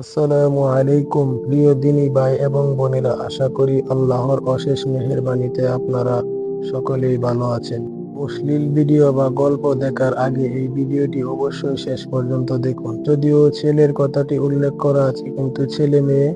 আসসালামু আলাইকুম, প্রিয় দিনী ভাই এবং বোনেরা, আশা করি আল্লাহর অশেষ মেহেরবানিতে আপনারা সকলেই ভালো আছেন। অশ্লীল ভিডিও বা গল্প দেখার আগে এই ভিডিওটি অবশ্যই শেষ পর্যন্ত দেখুন। যদিও ছেলের কথাটি উল্লেখ করা আছে, কিন্তু ছেলে মেয়ে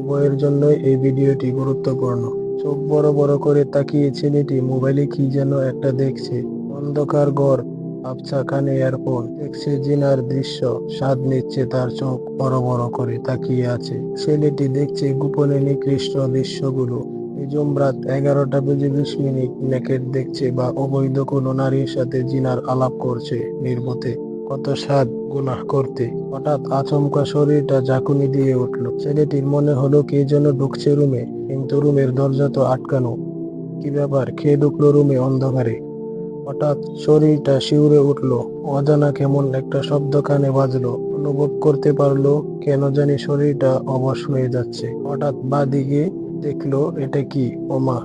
উভয়ের জন্যই এই ভিডিওটি গুরুত্বপূর্ণ। চোখ বড় বড় করে তাকিয়ে ছেলেটি মোবাইলে কি যেন একটা দেখছে। অন্ধকার ঘর আবছা কানে এয়ারফোন দেখছে জিনার দৃশ্য স্বাদ নিচ্ছে তার চোখ বড় বড় করে তাকিয়ে আছে। ছেলেটি দেখছে গোপনে নিকৃষ্ট দৃশ্যগুলো। নিজুম রাত এগারোটা বেজে বিশ মিনিট নেকেট দেখছে বা অবৈধ কোনো নারীর সাথে জিনার আলাপ করছে নির্বতে কত স্বাদ গুনাহ করতে। হঠাৎ আচমকা শরীরটা ঝাঁকুনি দিয়ে উঠল। ছেলেটির মনে হলো কে যেন ঢুকছে রুমে, কিন্তু রুমের দরজা তো আটকানো। কি ব্যাপার? খেয়ে ঢুকলো রুমে অন্ধকারে। হঠাৎ শরীরটা শিউরে উঠল। অজানা কেমন একটা শব্দ কানে বাজলো। অনুভব করতে পারল কেন জানি শরীরটা অবশ হয়ে যাচ্ছে। হঠাৎ বাদিকে দেখল, এটা কি? ওমা,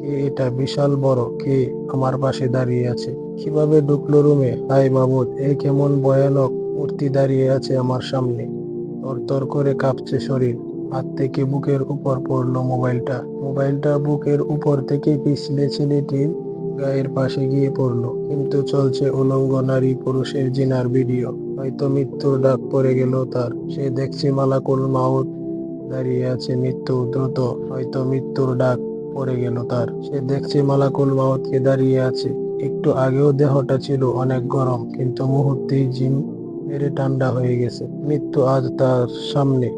কে এটা? বিশাল বড় কে আমার পাশে দাঁড়িয়ে আছে। কীভাবে ঢুকলো রুমে? হাই মাবুদ, এ কেমন ভয়ানক মূর্তি দাঁড়িয়ে আছে আমার সামনে। তরতর করে কাঁপছে শরীর। হাত থেকে বুকের উপর পড়ল মোবাইলটা। মোবাইলটা বুকের উপর থেকে পিছলে ছেলেটির গায়ের পাশে গিয়ে পড়ল। কিন্তু চলছে উলঙ্গ নারী পুরুষের জিনার ভিডিও। হয়তো মৃত্যুর ডাক পড়ে গেল তার। সে দেখছে মালাকুল মাউত দাঁড়িয়ে আছে মৃত্যু দ্রুত। হয়তো মৃত্যুর ডাক পড়ে গেল তার। সে দেখছে মালাকুল মাউতকে দাঁড়িয়ে আছে। একটু আগেও দেহটা ছিল অনেক গরম, কিন্তু মুহূর্তেই জিম মেরে ঠান্ডা হয়ে গেছে। মৃত্যু আজ তার সামনে।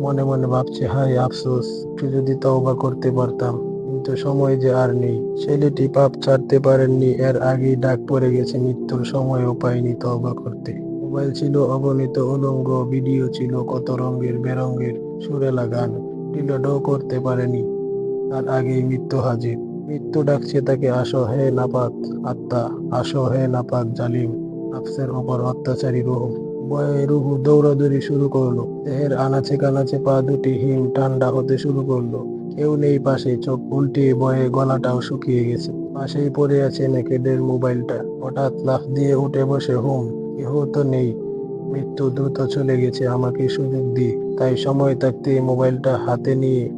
মনে মনে ভাবছে, হায় আফসোস, একটু যদি তওবা করতে পারতাম। কিন্তু সময় যে আর নেই। ছেলেটি পাপ ছাড়তে পারেননি, এর আগেই ডাক পড়ে গেছে মৃত্যুর সময়ও পায়নি তওবা করতে। মোবাইল ছিল অগণিত উলঙ্গ, ভিডিও ছিল কত রঙের বেরঙের সুরেলা গান ডিলোডও করতে পারেনি। তার আগেই মৃত্যু হাজির। মৃত্যু ডাকছে তাকে, আসো হে নাপাক আত্মা, আসো হে নাপাক জালিম, নাফসের ওপর অত্যাচারী রুহ। বয়ে রুহু দৌড়াদৌড়ি শুরু করল। দেহের আনাচে কানাচে পা দুটি হিম, ঠান্ডা হতে শুরু করল। কেউ নেই পাশে, চোখ উল্টিয়ে বয়ে গলাটাও শুকিয়ে গেছে। পাশেই পড়ে আছে নেকেডের মোবাইলটা। হঠাৎ লাফ দিয়ে উঠে বসে, হুম, কেহ তো নেই। মৃত্যু দ্রুত চলে গেছে, আমাকে সুযোগ দিয়ে তাই সময় থাকতে মোবাইলটা হাতে নিয়ে,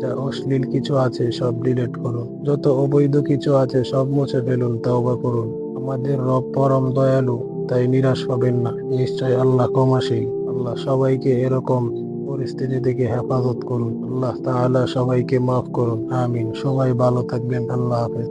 যা অশ্লীল কিছু আছে, সব ডিলেট করুন। যত অবৈধ কিছু আছে, সব মুছে ফেলুন, তওবা করুন। আমাদের রব পরম দয়ালু, তাই নিরাশ হবেন না। নিশ্চয় আল্লাহ ক্ষমাশীল। আল্লাহ সবাইকে এরকম পরিস্থিতি থেকে হেফাজত করুন। আল্লাহ তাহলে সবাইকে মাফ করুন। আমিন। সবাই ভালো থাকবেন। আল্লাহ হাফেজ।